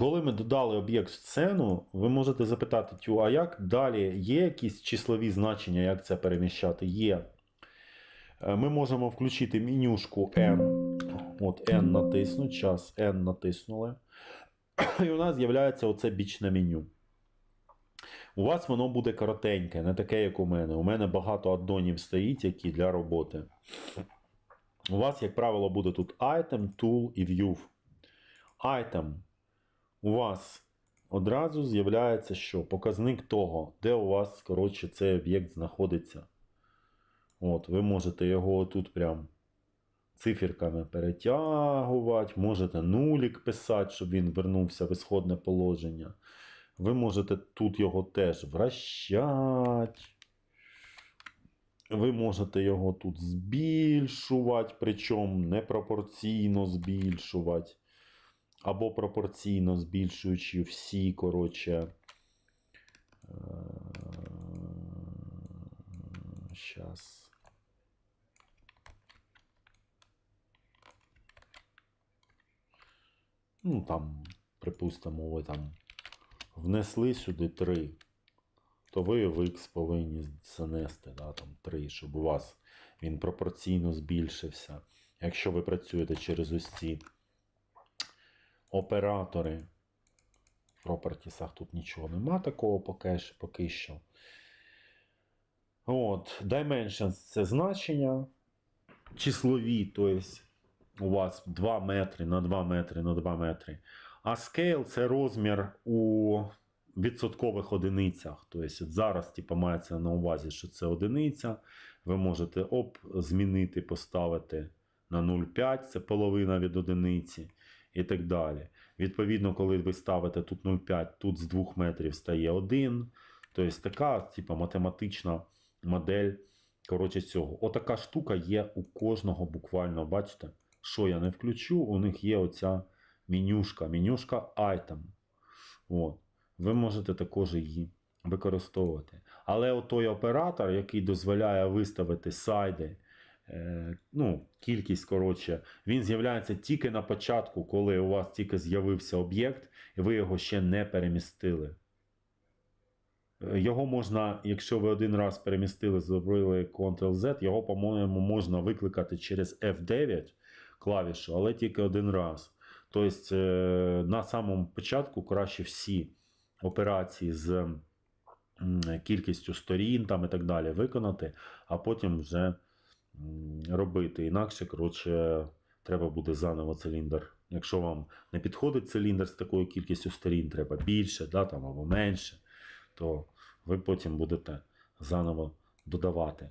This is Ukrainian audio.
Коли ми додали об'єкт в сцену, ви можете запитати, тю, а як далі є якісь числові значення, як це переміщати? Є. Е, Ми можемо включити менюшку N. От N натисну, час N натиснули. І у нас з'являється оце бічне меню. У вас воно буде коротеньке, не таке, як у мене. У мене багато аддонів стоїть, які для роботи. У вас, як правило, буде тут Item, Tool і View. Item. У вас одразу з'являється що? Показник того, де у вас, коротше, цей об'єкт знаходиться. От, ви можете його тут прям циферками перетягувати, можете нулік писати, щоб він вернувся в ісходне положення. Ви можете тут його теж вращати. Ви можете його тут збільшувати, причому непропорційно збільшувати. Або пропорційно збільшуючи всі, коротше. Зараз. Ну, там, припустимо, ви там внесли сюди 3, то ви в X повинні занести да, там 3, щоб у вас він пропорційно збільшився. Якщо ви працюєте через ось ці оператори. В пропертісах тут нічого нема такого поки, що-. От, Dimensions це значення числові, тобто у вас 2 метри на 2 метри на 2 метри. А scale це розмір у відсоткових одиницях. Тобто зараз типу, мається на увазі, що це одиниця. Ви можете оп, змінити, поставити на 0,5, це половина від одиниці і так далі. Відповідно, коли ви ставите тут 0,5, тут з 2 метрів стає 1. Тобто така типу, математична модель коротше, цього. Отака штука є у кожного буквально, бачите? Що я не включу, у них є оця менюшка, менюшка item. От. Ви можете також її використовувати. Але той оператор, який дозволяє виставити сайди, ну, кількість, коротше, він з'являється тільки на початку, коли у вас тільки з'явився об'єкт, і ви його ще не перемістили. Е, Його можна, якщо ви один раз перемістили, зробили Ctrl-Z, його, по-моєму, можна викликати через F9 клавішу, але тільки один раз. Тобто, е, на самому початку краще всі операції з кількістю сторін там і так далі виконати, а потім вже робити. Інакше, коротше, треба буде заново циліндр. Якщо вам не підходить циліндр з такою кількістю сторін, треба більше да, там, або менше, то ви потім будете заново додавати.